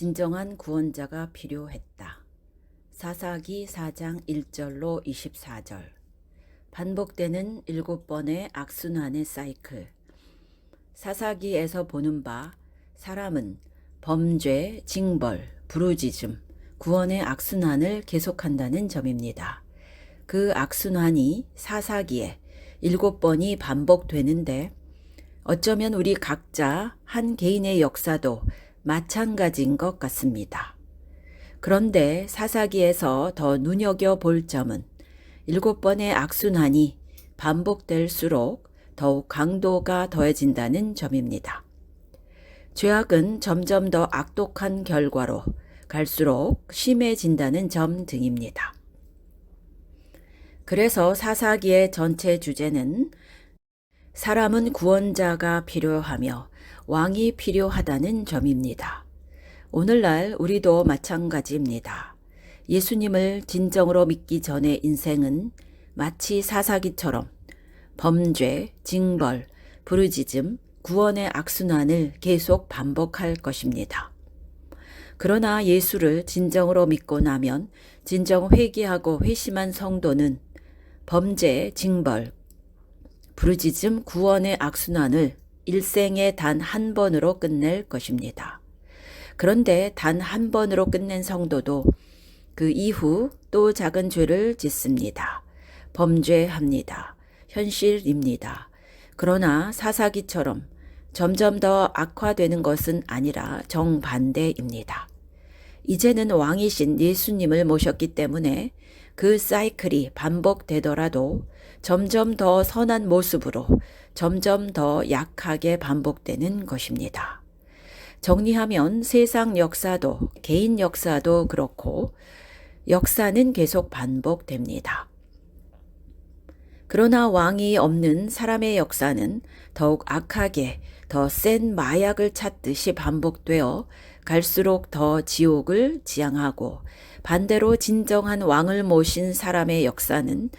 진정한 구원자가 필요했다. 사사기 4장 1절로 24절. 반복되는 일곱 번의 악순환의 사이클. 사사기에서 보는 바 사람은 범죄, 징벌, 부르짖음, 구원의 악순환을 계속한다는 점입니다. 그 악순환이 사사기에 일곱 번이 반복되는데 어쩌면 우리 각자 한 개인의 역사도 마찬가지인 것 같습니다. 그런데 사사기에서 더 눈여겨 볼 점은 일곱 번의 악순환이 반복될수록 더욱 강도가 더해진다는 점입니다. 죄악은 점점 더 악독한 결과로 갈수록 심해진다는 점 등입니다. 그래서 사사기의 전체 주제는 사람은 구원자가 필요하며 왕이 필요하다는 점입니다. 오늘날 우리도 마찬가지입니다. 예수님을 진정으로 믿기 전의 인생은 마치 사사기처럼 범죄, 징벌, 부르짖음, 구원의 악순환을 계속 반복할 것입니다. 그러나 예수를 진정으로 믿고 나면 진정 회개하고 회심한 성도는 범죄, 징벌, 부르짖음, 구원의 악순환을 일생에 단 한 번으로 끝낼 것입니다. 그런데 단 한 번으로 끝낸 성도도 그 이후 또 작은 죄를 짓습니다. 범죄합니다. 현실입니다. 그러나 사사기처럼 점점 더 악화되는 것은 아니라 정반대입니다. 이제는 왕이신 예수님을 모셨기 때문에 그 사이클이 반복되더라도 점점 더 선한 모습으로 점점 더 약하게 반복되는 것입니다. 정리하면 세상 역사도 개인 역사도 그렇고 역사는 계속 반복됩니다. 그러나 왕이 없는 사람의 역사는 더욱 악하게 더 센 마약을 찾듯이 반복되어 갈수록 더 지옥을 지향하고 반대로 진정한 왕을 모신 사람의 역사는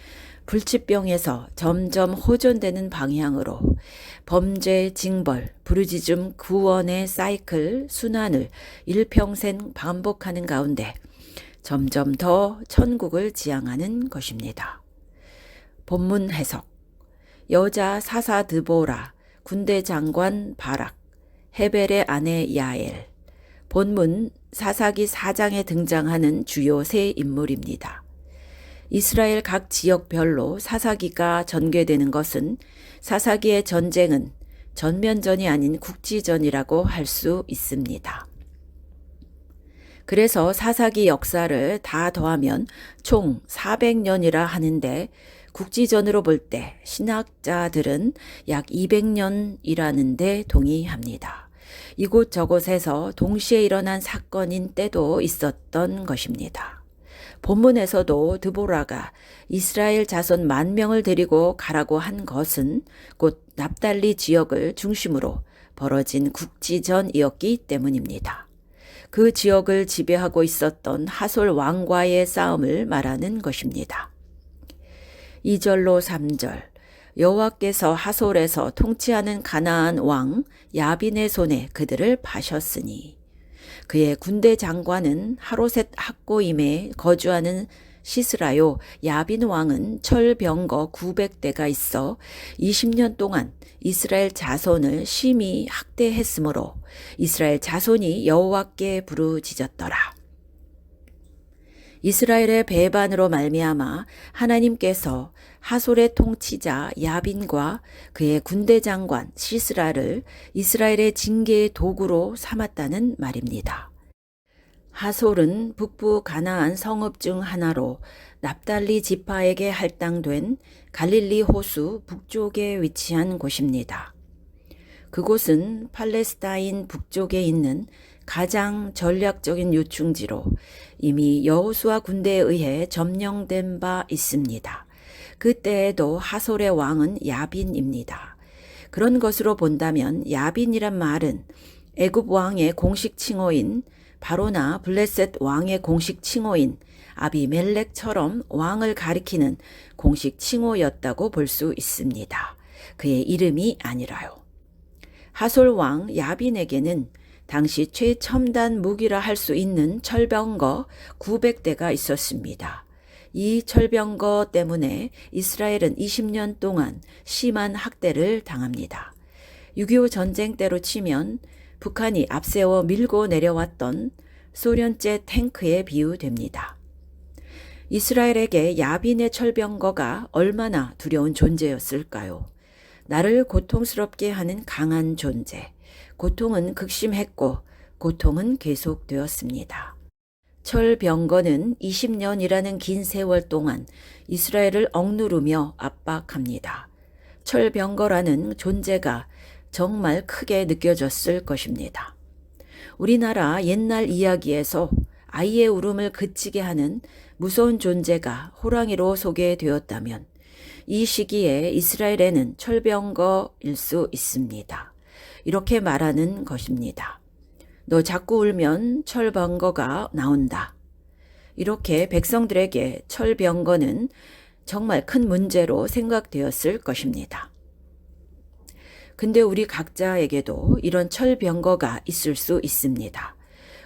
불치병에서 점점 호전되는 방향으로 범죄, 징벌, 부르짖음, 구원의 사이클, 순환을 일평생 반복하는 가운데 점점 더 천국을 지향하는 것입니다. 본문 해석 여자 사사 드보라, 군대 장관 바락, 헤벨의 아내 야엘 본문 사사기 4장에 등장하는 주요 세 인물입니다. 이스라엘 각 지역별로 사사기가 전개되는 것은 사사기의 전쟁은 전면전이 아닌 국지전이라고 할 수 있습니다. 그래서 사사기 역사를 다 더하면 총 400년이라 하는데 국지전으로 볼 때 신학자들은 약 200년이라는 데 동의합니다. 이곳저곳에서 동시에 일어난 사건인 때도 있었던 것입니다. 본문에서도 드보라가 이스라엘 자손 만 명을 데리고 가라고 한 것은 곧 납달리 지역을 중심으로 벌어진 국지전이었기 때문입니다. 그 지역을 지배하고 있었던 하솔 왕과의 싸움을 말하는 것입니다. 2절로 3절 여호와께서 하솔에서 통치하는 가나안 왕 야빈의 손에 그들을 파셨으니 그의 군대 장관은 하로셋 학고임에 거주하는 시스라요 야빈 왕은 철병거 900대가 있어 20년 동안 이스라엘 자손을 심히 학대했으므로 이스라엘 자손이 여호와께 부르짖었더라. 이스라엘의 배반으로 말미암아 하나님께서 하솔의 통치자 야빈과 그의 군대 장관 시스라를 이스라엘의 징계의 도구로 삼았다는 말입니다. 하솔은 북부 가나안 성읍 중 하나로 납달리 지파에게 할당된 갈릴리 호수 북쪽에 위치한 곳입니다. 그곳은 팔레스타인 북쪽에 있는 가장 전략적인 요충지로 이미 여호수아 군대에 의해 점령된 바 있습니다. 그때에도 하솔의 왕은 야빈입니다. 그런 것으로 본다면 야빈이란 말은 애굽 왕의 공식 칭호인 바로나 블레셋 왕의 공식 칭호인 아비멜렉처럼 왕을 가리키는 공식 칭호였다고 볼 수 있습니다. 그의 이름이 아니라요. 하솔 왕 야빈에게는 당시 최첨단 무기라 할 수 있는 철병거 900대가 있었습니다. 이 철병거 때문에 이스라엘은 20년 동안 심한 학대를 당합니다. 6.25 전쟁 때로 치면 북한이 앞세워 밀고 내려왔던 소련제 탱크에 비유됩니다. 이스라엘에게 야빈의 철병거가 얼마나 두려운 존재였을까요? 나를 고통스럽게 하는 강한 존재. 고통은 극심했고 고통은 계속되었습니다. 철병거는 20년이라는 긴 세월 동안 이스라엘을 억누르며 압박합니다. 철병거라는 존재가 정말 크게 느껴졌을 것입니다. 우리나라 옛날 이야기에서 아이의 울음을 그치게 하는 무서운 존재가 호랑이로 소개되었다면 이 시기에 이스라엘에는 철병거일 수 있습니다. 이렇게 말하는 것입니다. 너 자꾸 울면 철병거가 나온다. 이렇게 백성들에게 철병거는 정말 큰 문제로 생각되었을 것입니다. 근데 우리 각자에게도 이런 철병거가 있을 수 있습니다.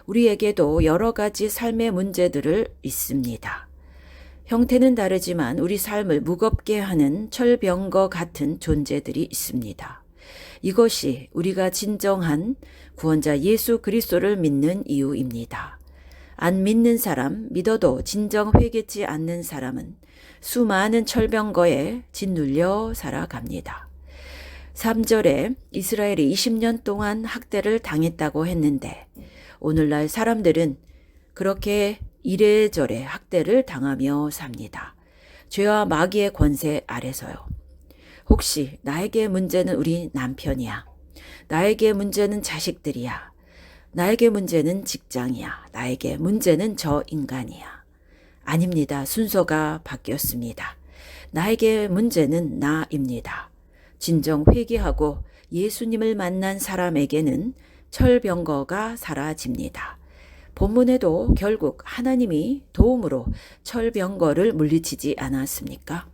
우리에게도 여러 가지 삶의 문제들을 있습니다. 형태는 다르지만 우리 삶을 무겁게 하는 철병거 같은 존재들이 있습니다. 이것이 우리가 진정한 구원자 예수 그리스도를 믿는 이유입니다. 안 믿는 사람, 믿어도 진정 회개치 않는 사람은 수많은 철병거에 짓눌려 살아갑니다. 3절에 이스라엘이 20년 동안 학대를 당했다고 했는데 오늘날 사람들은 그렇게 이래저래 학대를 당하며 삽니다. 죄와 마귀의 권세 아래서요. 혹시 나에게 문제는 우리 남편이야. 나에게 문제는 자식들이야. 나에게 문제는 직장이야. 나에게 문제는 저 인간이야. 아닙니다. 순서가 바뀌었습니다. 나에게 문제는 나입니다. 진정 회개하고 예수님을 만난 사람에게는 철병거가 사라집니다. 본문에도 결국 하나님이 도움으로 철병거를 물리치지 않았습니까?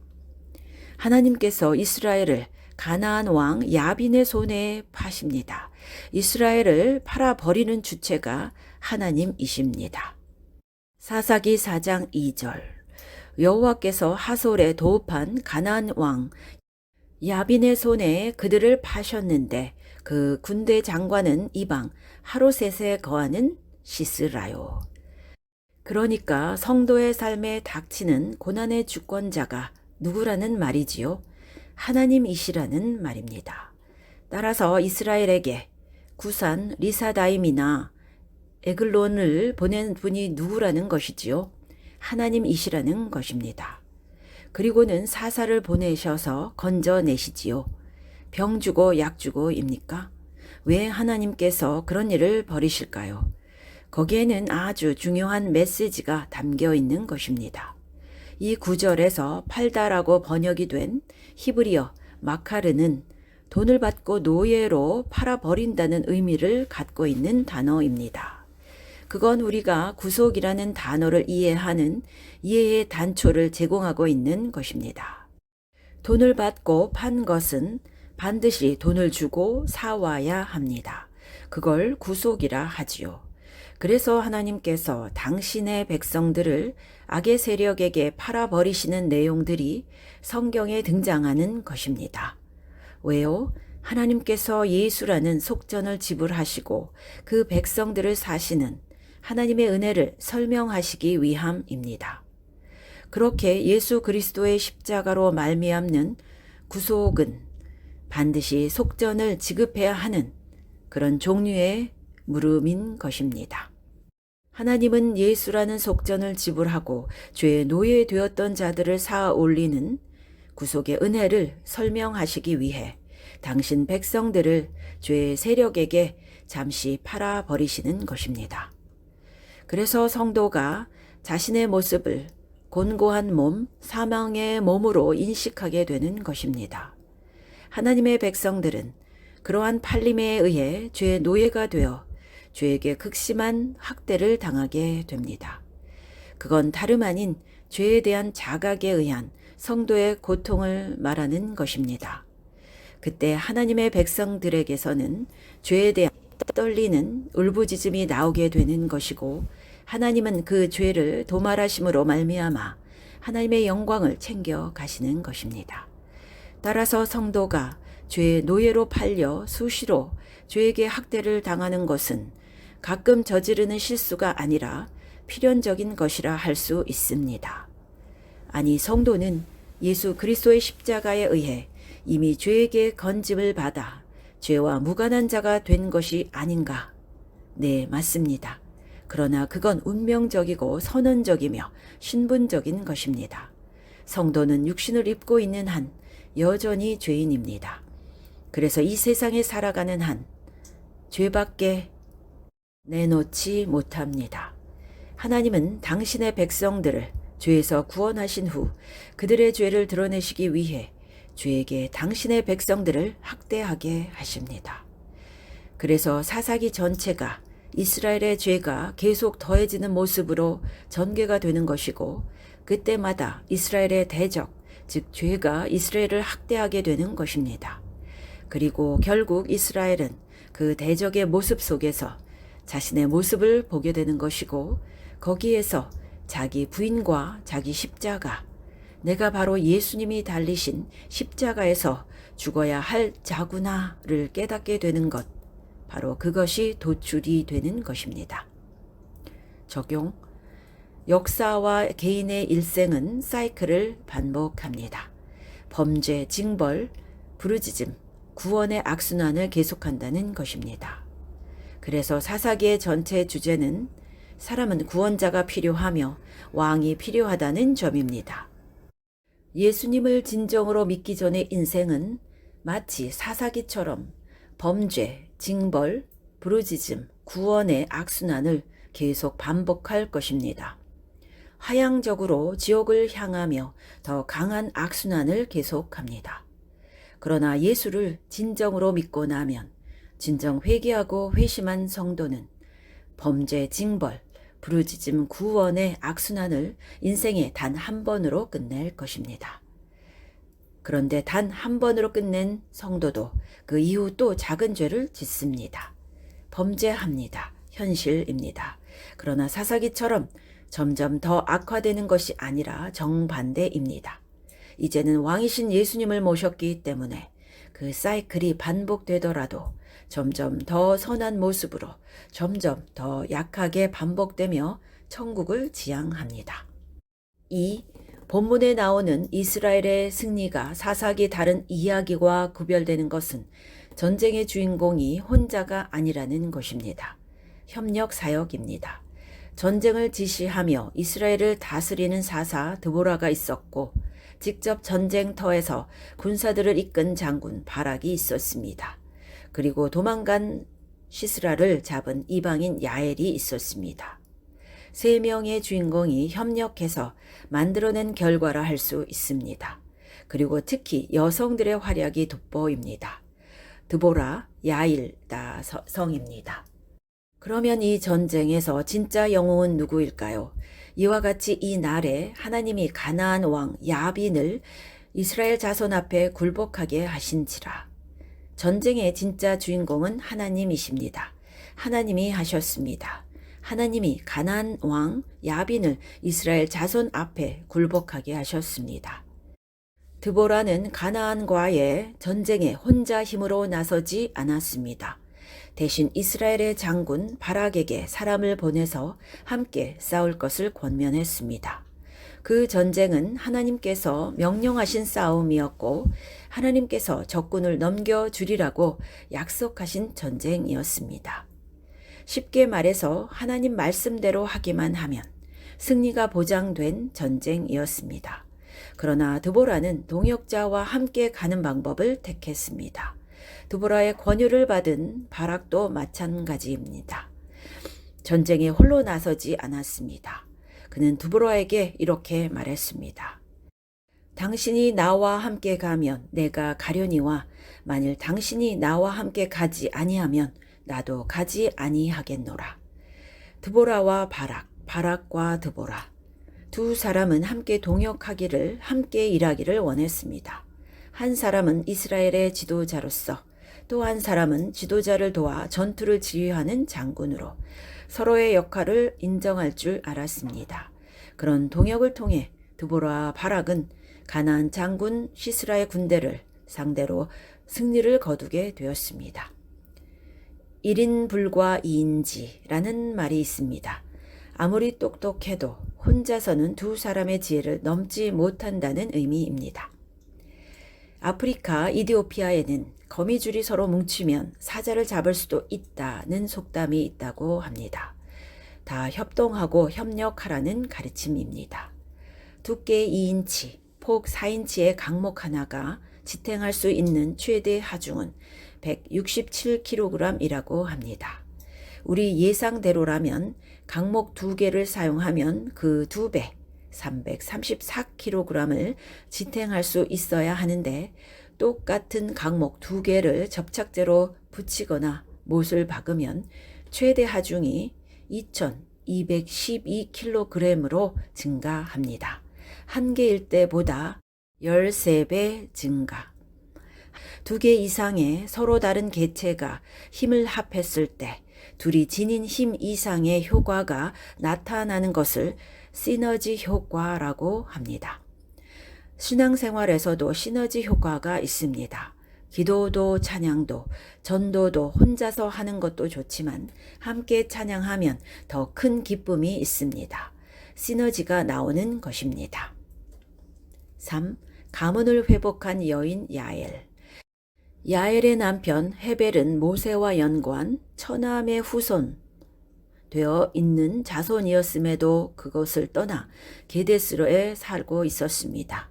하나님께서 이스라엘을 가나안 왕 야빈의 손에 파십니다. 이스라엘을 팔아 버리는 주체가 하나님이십니다. 사사기 4장 2절 여호와께서 하솔에 도읍한 가나안 왕 야빈의 손에 그들을 파셨는데 그 군대 장관은 이방 하로셋에 거하는 시스라요. 그러니까 성도의 삶에 닥치는 고난의 주권자가 누구라는 말이지요? 하나님이시라는 말입니다. 따라서 이스라엘에게 구산 리사다임이나 에글론을 보낸 분이 누구라는 것이지요? 하나님이시라는 것입니다. 그리고는 사사를 보내셔서 건져내시지요. 병 주고 약 주고입니까? 왜 하나님께서 그런 일을 벌이실까요? 거기에는 아주 중요한 메시지가 담겨 있는 것입니다. 이 구절에서 팔다라고 번역이 된 히브리어 마카르는 돈을 받고 노예로 팔아버린다는 의미를 갖고 있는 단어입니다. 그건 우리가 구속이라는 단어를 이해하는 이해의 단초를 제공하고 있는 것입니다. 돈을 받고 판 것은 반드시 돈을 주고 사와야 합니다. 그걸 구속이라 하지요. 그래서 하나님께서 당신의 백성들을 악의 세력에게 팔아버리시는 내용들이 성경에 등장하는 것입니다. 왜요? 하나님께서 예수라는 속전을 지불하시고 그 백성들을 사시는 하나님의 은혜를 설명하시기 위함입니다. 그렇게 예수 그리스도의 십자가로 말미암는 구속은 반드시 속전을 지급해야 하는 그런 종류의 물음인 것입니다. 하나님은 예수라는 속전을 지불하고 죄의 노예 되었던 자들을 쌓아 올리는 구속의 은혜를 설명하시기 위해 당신 백성들을 죄의 세력에게 잠시 팔아 버리시는 것입니다. 그래서 성도가 자신의 모습을 곤고한 몸, 사망의 몸으로 인식하게 되는 것입니다. 하나님의 백성들은 그러한 팔림에 의해 죄의 노예가 되어 죄에게 극심한 학대를 당하게 됩니다. 그건 다름 아닌 죄에 대한 자각에 의한 성도의 고통을 말하는 것입니다. 그때 하나님의 백성들에게서는 죄에 대한 떨리는 울부짖음이 나오게 되는 것이고 하나님은 그 죄를 도말하심으로 말미암아 하나님의 영광을 챙겨 가시는 것입니다. 따라서 성도가 죄의 노예로 팔려 수시로 죄에게 학대를 당하는 것은 가끔 저지르는 실수가 아니라 필연적인 것이라 할 수 있습니다. 아니 성도는 예수 그리스도의 십자가에 의해 이미 죄에게 건짐을 받아 죄와 무관한 자가 된 것이 아닌가? 네, 맞습니다. 그러나 그건 운명적이고 선언적이며 신분적인 것입니다. 성도는 육신을 입고 있는 한 여전히 죄인입니다. 그래서 이 세상에 살아가는 한 죄밖에 내놓지 못합니다. 하나님은 당신의 백성들을 죄에서 구원하신 후 그들의 죄를 드러내시기 위해 죄에게 당신의 백성들을 학대하게 하십니다. 그래서 사사기 전체가 이스라엘의 죄가 계속 더해지는 모습으로 전개가 되는 것이고 그때마다 이스라엘의 대적, 즉 죄가 이스라엘을 학대하게 되는 것입니다. 그리고 결국 이스라엘은 그 대적의 모습 속에서 자신의 모습을 보게 되는 것이고 거기에서 자기 부인과 자기 십자가, 내가 바로 예수님이 달리신 십자가에서 죽어야 할 자구나를 깨닫게 되는 것, 바로 그것이 도출이 되는 것입니다. 적용. 역사와 개인의 일생은 사이클을 반복합니다. 범죄, 징벌, 부르짖음, 구원의 악순환을 계속한다는 것입니다. 그래서 사사기의 전체 주제는 사람은 구원자가 필요하며 왕이 필요하다는 점입니다. 예수님을 진정으로 믿기 전의 인생은 마치 사사기처럼 범죄, 징벌, 부르짖음, 구원의 악순환을 계속 반복할 것입니다. 하향적으로 지옥을 향하며 더 강한 악순환을 계속합니다. 그러나 예수를 진정으로 믿고 나면 진정 회개하고 회심한 성도는 범죄, 징벌, 부르짖음, 구원의 악순환을 인생의 단한 번으로 끝낼 것입니다. 그런데 단 한 번으로 끝낸 성도도 그 이후 또 작은 죄를 짓습니다. 범죄합니다. 현실입니다. 그러나 사사기처럼 점점 더 악화되는 것이 아니라 정반대입니다. 이제는 왕이신 예수님을 모셨기 때문에 그 사이클이 반복되더라도 점점 더 선한 모습으로 점점 더 약하게 반복되며 천국을 지향합니다. 2. 본문에 나오는 이스라엘의 승리가 사사기 다른 이야기와 구별되는 것은 전쟁의 주인공이 혼자가 아니라는 것입니다. 협력 사역입니다. 전쟁을 지시하며 이스라엘을 다스리는 사사 드보라가 있었고 직접 전쟁터에서 군사들을 이끈 장군 바락이 있었습니다. 그리고 도망간 시스라를 잡은 이방인 야엘이 있었습니다. 세 명의 주인공이 협력해서 만들어낸 결과라 할 수 있습니다. 그리고 특히 여성들의 활약이 돋보입니다. 드보라, 야일 다 성입니다. 그러면 이 전쟁에서 진짜 영웅은 누구일까요? 이와 같이 이 날에 하나님이 가나안 왕 야빈을 이스라엘 자손 앞에 굴복하게 하신지라. 전쟁의 진짜 주인공은 하나님이십니다. 하나님이 하셨습니다. 하나님이 가나안 왕 야빈을 이스라엘 자손 앞에 굴복하게 하셨습니다. 드보라는 가나안과의 전쟁에 혼자 힘으로 나서지 않았습니다. 대신 이스라엘의 장군 바락에게 사람을 보내서 함께 싸울 것을 권면했습니다. 그 전쟁은 하나님께서 명령하신 싸움이었고 하나님께서 적군을 넘겨주리라고 약속하신 전쟁이었습니다. 쉽게 말해서 하나님 말씀대로 하기만 하면 승리가 보장된 전쟁이었습니다. 그러나 드보라는 동역자와 함께 가는 방법을 택했습니다. 드보라의 권유를 받은 바락도 마찬가지입니다. 전쟁에 홀로 나서지 않았습니다. 그는 두보라에게 이렇게 말했습니다. 당신이 나와 함께 가면 내가 가려니와 만일 당신이 나와 함께 가지 아니하면 나도 가지 아니하겠노라. 드보라와 바락, 바락과 드보라. 두 사람은 함께 동역하기를, 함께 일하기를 원했습니다. 한 사람은 이스라엘의 지도자로서 또 한 사람은 지도자를 도와 전투를 지휘하는 장군으로 서로의 역할을 인정할 줄 알았습니다. 그런 동역을 통해 드보라와 바락은 가나안 장군 시스라의 군대를 상대로 승리를 거두게 되었습니다. 1인 불과 2인지라는 말이 있습니다. 아무리 똑똑해도 혼자서는 두 사람의 지혜를 넘지 못한다는 의미입니다. 아프리카 이디오피아에는 거미줄이 서로 뭉치면 사자를 잡을 수도 있다는 속담이 있다고 합니다. 다 협동하고 협력하라는 가르침입니다. 두께 2인치, 폭 4인치의 강목 하나가 지탱할 수 있는 최대 하중은 167kg이라고 합니다. 우리 예상대로라면 강목 두 개를 사용하면 그 두 배, 334kg을 지탱할 수 있어야 하는데 똑같은 강목 두 개를 접착제로 붙이거나 못을 박으면 최대 하중이 2212kg으로 증가합니다. 한 개일 때보다 13배 증가. 두 개 이상의 서로 다른 개체가 힘을 합했을 때 둘이 지닌 힘 이상의 효과가 나타나는 것을 시너지 효과라고 합니다. 신앙생활에서도 시너지 효과가 있습니다. 기도도 찬양도 전도도 혼자서 하는 것도 좋지만 함께 찬양하면 더 큰 기쁨이 있습니다. 시너지가 나오는 것입니다. 3. 가문을 회복한 여인 야엘 야엘의 남편 헤벨은 모세와 연관 처남의 후손 되어 있는 자손이었음에도 그것을 떠나 게데스로에 살고 있었습니다.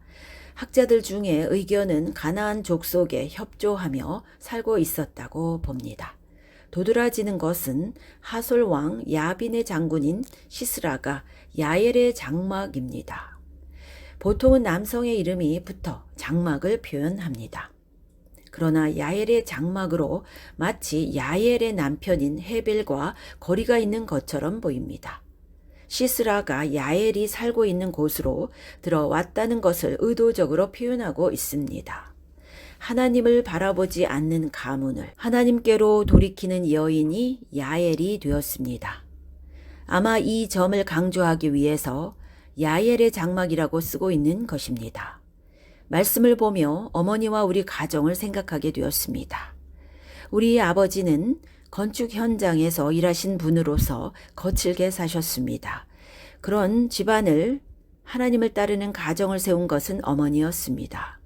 학자들 중에 의견은 가나안 족속에 협조하며 살고 있었다고 봅니다. 도드라지는 것은 하솔 왕 야빈의 장군인 시스라가 야엘의 장막입니다. 보통은 남성의 이름이 붙어 장막을 표현합니다. 그러나 야엘의 장막으로 마치 야엘의 남편인 헤벨과 거리가 있는 것처럼 보입니다. 시스라가 야엘이 살고 있는 곳으로 들어왔다는 것을 의도적으로 표현하고 있습니다. 하나님을 바라보지 않는 가문을 하나님께로 돌이키는 여인이 야엘이 되었습니다. 아마 이 점을 강조하기 위해서 야엘의 장막이라고 쓰고 있는 것입니다. 말씀을 보며 어머니와 우리 가정을 생각하게 되었습니다. 우리 아버지는 건축 현장에서 일하신 분으로서 거칠게 사셨습니다. 그런 집안을 하나님을 따르는 가정을 세운 것은 어머니였습니다.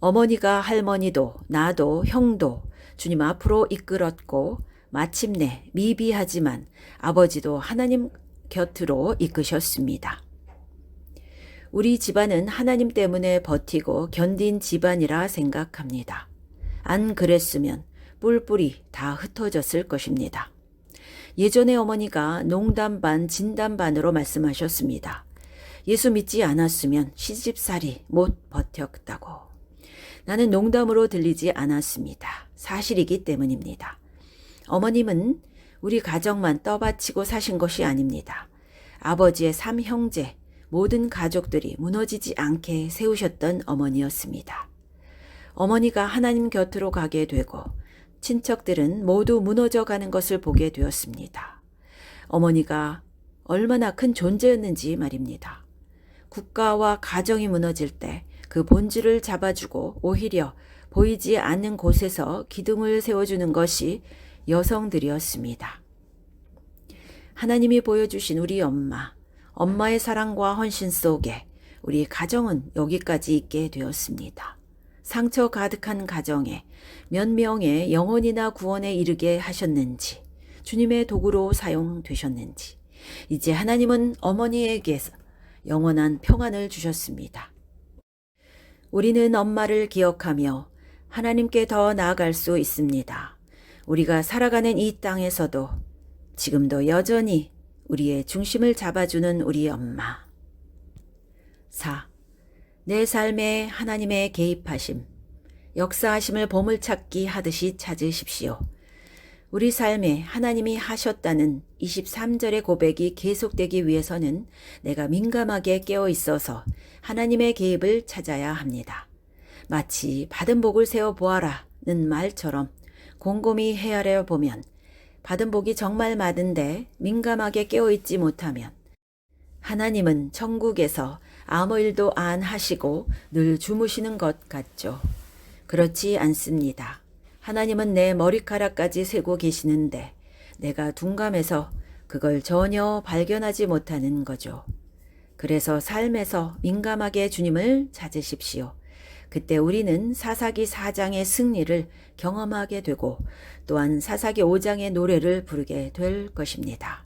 어머니가 할머니도 나도 형도 주님 앞으로 이끌었고 마침내 미비하지만 아버지도 하나님 곁으로 이끄셨습니다. 우리 집안은 하나님 때문에 버티고 견딘 집안이라 생각합니다. 안 그랬으면 뿔뿔이 다 흩어졌을 것입니다. 예전에 어머니가 농담 반 진담 반으로 말씀하셨습니다. 예수 믿지 않았으면 시집살이 못 버텼다고. 나는 농담으로 들리지 않았습니다. 사실이기 때문입니다. 어머님은 우리 가정만 떠받치고 사신 것이 아닙니다. 아버지의 삼형제, 모든 가족들이 무너지지 않게 세우셨던 어머니였습니다. 어머니가 하나님 곁으로 가게 되고 친척들은 모두 무너져 가는 것을 보게 되었습니다. 어머니가 얼마나 큰 존재였는지 말입니다. 국가와 가정이 무너질 때 그 본질을 잡아주고 오히려 보이지 않는 곳에서 기둥을 세워주는 것이 여성들이었습니다. 하나님이 보여주신 우리 엄마, 엄마의 사랑과 헌신 속에 우리 가정은 여기까지 있게 되었습니다. 상처 가득한 가정에 몇 명의 영혼이나 구원에 이르게 하셨는지, 주님의 도구로 사용되셨는지, 이제 하나님은 어머니에게서 영원한 평안을 주셨습니다. 우리는 엄마를 기억하며 하나님께 더 나아갈 수 있습니다. 우리가 살아가는 이 땅에서도 지금도 여전히 우리의 중심을 잡아주는 우리 엄마. 4. 내 삶에 하나님의 개입하심, 역사하심을 보물찾기 하듯이 찾으십시오. 우리 삶에 하나님이 하셨다는 23절의 고백이 계속되기 위해서는 내가 민감하게 깨어 있어서 하나님의 개입을 찾아야 합니다. 마치 받은 복을 세어 보아라 말처럼 곰곰이 헤아려 보면 받은 복이 정말 많은데 민감하게 깨어 있지 못하면 하나님은 천국에서 아무 일도 안 하시고 늘 주무시는 것 같죠. 그렇지 않습니다. 하나님은 내 머리카락까지 세고 계시는데 내가 둔감해서 그걸 전혀 발견하지 못하는 거죠. 그래서 삶에서 민감하게 주님을 찾으십시오. 그때 우리는 사사기 4장의 승리를 경험하게 되고 또한 사사기 5장의 노래를 부르게 될 것입니다.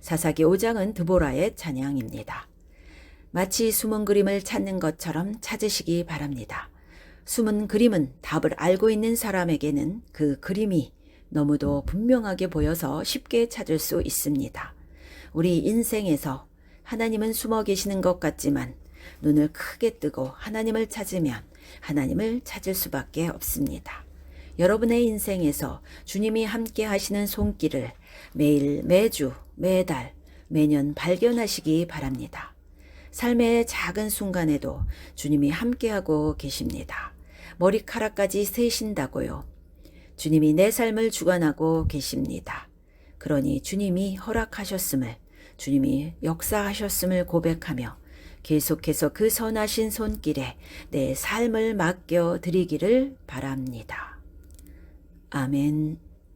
사사기 5장은 드보라의 찬양입니다. 마치 숨은 그림을 찾는 것처럼 찾으시기 바랍니다. 숨은 그림은 답을 알고 있는 사람에게는 그 그림이 너무도 분명하게 보여서 쉽게 찾을 수 있습니다. 우리 인생에서 하나님은 숨어 계시는 것 같지만 눈을 크게 뜨고 하나님을 찾으면 하나님을 찾을 수밖에 없습니다. 여러분의 인생에서 주님이 함께 하시는 손길을 매일, 매주, 매달, 매년 발견하시기 바랍니다. 삶의 작은 순간에도 주님이 함께하고 계십니다. 머리카락까지 세신다고요. 주님이 내 삶을 주관하고 계십니다. 그러니 주님이 허락하셨음을, 주님이 역사하셨음을 고백하며 계속해서 그 선하신 손길에 내 삶을 맡겨 드리기를 바랍니다. 아멘.